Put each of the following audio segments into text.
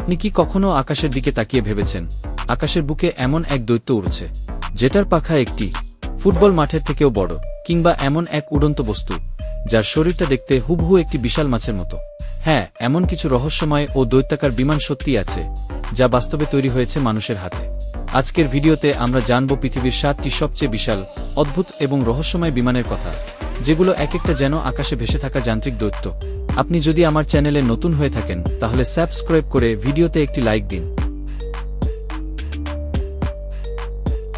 আপনি কি কখনো আকাশের দিকে তাকিয়ে ভেবেছেন? আকাশের বুকে এমন এক দৈত্য উড়ছে, যেটার পাখা একটি, ফুটবল মাঠের থেকেও বড়, কিংবা এমন এক উড়ন্ত বস্তু, যার শরীরটা দেখতে হুবহু একটি বিশাল মাছের মতো। হ্যাঁ এমন কিছু রহস্যময় ও দৈত্যাকার বিমান সত্যি আছে, যা বাস্তবে তৈরি হয়েছে মানুষের হাতে। আজকের ভিডিওতে আমরা জানব পৃথিবীর সাতটি সবচেয়ে বিশাল, অদ্ভুত এবং রহস্যময় বিমানের কথা, যেগুলো এক একটা যেন আকাশে ভেসে থাকা যান্ত্রিক দৈত্য আপনি যদি আমার চ্যানেলে নতুন হয়ে থাকেন, তাহলে সাবস্ক্রাইব করে ভিডিওতে একটি লাইক দিন।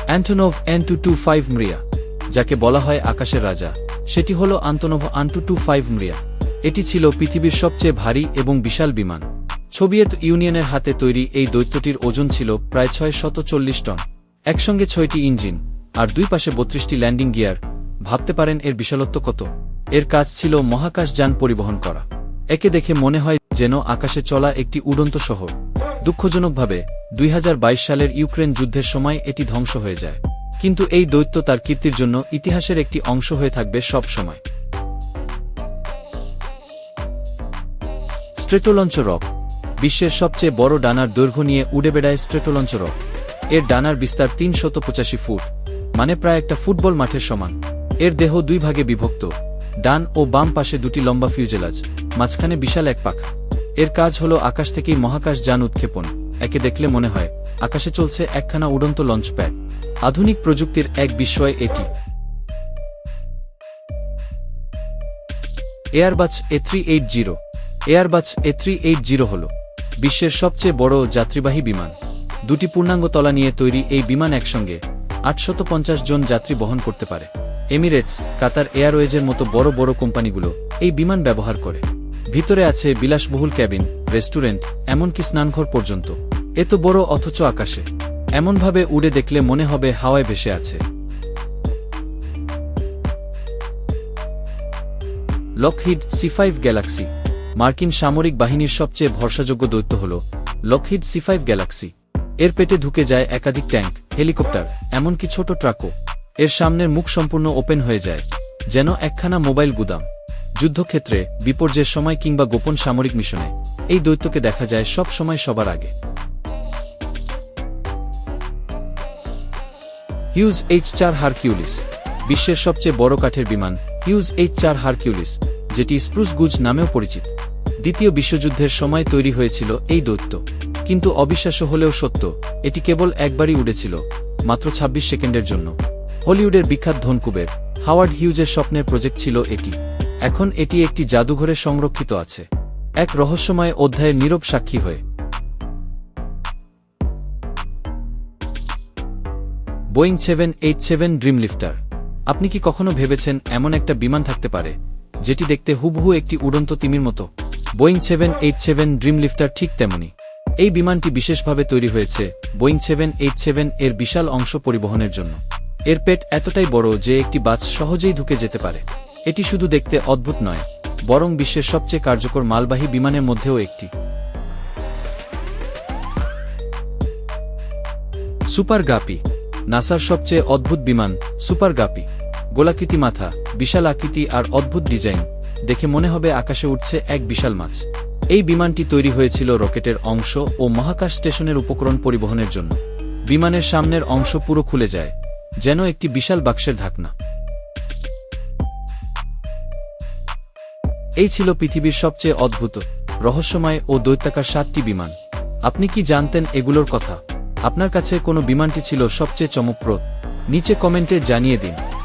Antonov An two two five Mriya, যাকে বলা হয় আকাশের রাজা। সেটি হল Antonov An two two five Mriya. এটি ছিল পৃথিবীর সবচেয়ে ভারী এবং বিশাল বিমান। সোভিয়েত ইউনিয়নের হাতে তৈরি এই দৈত্যটির ওজন ছিল প্রায় ছয় শত চল্লিশ টন। একসঙ্গে ছয়টি ইঞ্জিন, আর দুই পাশে বত্রিশটি ল্যান্ডিং গিয়ার। ভাবতে পারেন এর বিশালত্ব কত? এর কাজ ছিল মহাকাশ যান পরিবহন করা। একে দেখে মনে হয় যেন আকাশে চলা একটি উড়ন্ত শহর। দুঃখজনকভাবে, দুই হাজার বাইশ সালের ইউক্রেন যুদ্ধের সময় এটি ধ্বংস হয়ে যায়। কিন্তু এই দৈত্য তার কীর্তির জন্য ইতিহাসের একটি অংশ হয়ে থাকবে সব সময়। Stratolaunch Roc. বিশ্বের সবচেয়ে বড় ডানার দৈর্ঘ্য নিয়ে উড়ে বেড়ায় স্ট্রেটোলঞ্চ রক। এর ডানার বিস্তার তিন শত পঁচাশি ফুট মানে প্রায় একটা ফুটবল মাঠের সমান। এর দেহ দুই ভাগে বিভক্ত। ডান ও বাম পাশে দুটি লম্বা ফিউজেলাজ মাঝখানে বিশাল এক পাখা। এর কাজ হল আকাশ থেকেই মহাকাশ যান উৎক্ষেপণ, একে দেখলে মনে হয় আকাশে চলছে একখানা উড়ন্ত লঞ্চ প্যাড আধুনিক প্রযুক্তির এক বিস্ময় এটি। Airbus A three eight zero. Airbus A three eight zero হল বিশ্বের সবচেয়ে বড় যাত্রীবাহী বিমান। দুটি পূর্ণাঙ্গ তলা নিয়ে তৈরি এই বিমান একসঙ্গে আটশত জন যাত্রী বহন করতে পারে। এমিরেটস, কাতার এয়ারওয়েজের মতো বড় বড় কোম্পানিগুলো এই বিমান ব্যবহার করে। ভিতরে আছে বিলাসবহুল ক্যাবিন, রেস্টুরেন্ট, এমনকি স্নানঘর পর্যন্ত। এত বড় অথচ আকাশে। এমনভাবে উড়ে দেখলে মনে হবে হাওয়ায় ভেসে আছে। লকহিড সি ফাইভ গ্যালাক্সি, মার্কিন সামরিক বাহিনীর সবচেয়ে ভরসাযোগ্য দৈত্য হল লকহিড সি ফাইভ গ্যালাক্সি। এর পেটে ঢুকে যায় একাধিক ট্যাঙ্ক, হেলিকপ্টার, এমনকি ছোট ট্রাকও। এর সামনের মুখ সম্পূর্ণ ওপেন হয়ে যায়, যেন একখানা মোবাইল গুদাম। যুদ্ধক্ষেত্রে, বিপর্যয়ের সময় কিংবা গোপন সামরিক মিশনে, এই দৈত্যকে দেখা যায় সব সময় সবার আগে। হিউজ এইচ চার হারকিউলিস, বিশ্বের সবচেয়ে বড় কাঠের বিমান হিউজ এইচ চার হারকিউলিস, যেটি স্প্রুস গুজ নামেও পরিচিত। দ্বিতীয় বিশ্বযুদ্ধের সময় তৈরি হয়েছিল এই দৈত্য। কিন্তু অবিশ্বাস্য হলেও সত্য, এটি কেবল একবারই উড়েছিল, মাত্র ২৬ সেকেন্ডের জন্য। হলিউডের বিখ্যাত ধনকুবের হাওয়ার্ড হিউজের স্বপ্নের প্রজেক্ট ছিল এটি। এখন এটি একটি জাদুঘরে সংরক্ষিত আছে। এক রহস্যময় অধ্যায়ের নীরব সাক্ষী হয়ে। Boeing seven eight seven Dreamlifter. আপনি কি কখনো ভেবেছেন এমন একটা বিমান থাকতে পারে, যেটি দেখতে হুবহু একটি উড়ন্ত তিমির মতো? Boeing seven eight seven Dreamlifter ঠিক তেমনি এই বিমানটি বিশেষভাবে তৈরি হয়েছে বোয়িং সেভেন এইট সেভেন এর বিশাল অংশ পরিবহনের জন্য। এর পেট এতটাই বড় যে একটি বাস সহজেই ঢুকে যেতে পারে। এটি শুধু দেখতে অদ্ভুত নয়, বরং বিশ্বের সবচেয়ে কার্যকর মালবাহী বিমানের মধ্যেও একটি। সুপার গাপি, নাসার সবচেয়ে অদ্ভুত বিমান সুপার গাপি। গোলাকৃতি মাথা, বিশাল আকৃতি আর অদ্ভুত ডিজাইন, দেখে মনে হবে আকাশে উঠছে এক বিশাল মাছ। এই বিমানটি তৈরি হয়েছিল রকেটের অংশ ও মহাকাশ স্টেশনের উপকরণ পরিবহনের জন্য। বিমানের সামনের অংশ পুরো খুলে যায়। যেন একটি বিশাল বাক্সের ঢাকনা। এই ছিল পৃথিবীর সবচেয়ে অদ্ভুত, রহস্যময় ও দৈত্যাকার সাতটি বিমান। আপনি কি জানতেন এগুলোর কথা? আপনার কাছে কোনো বিমানটি ছিল সবচেয়ে চমকপ্রদ? নিচে কমেন্টে জানিয়ে দিন।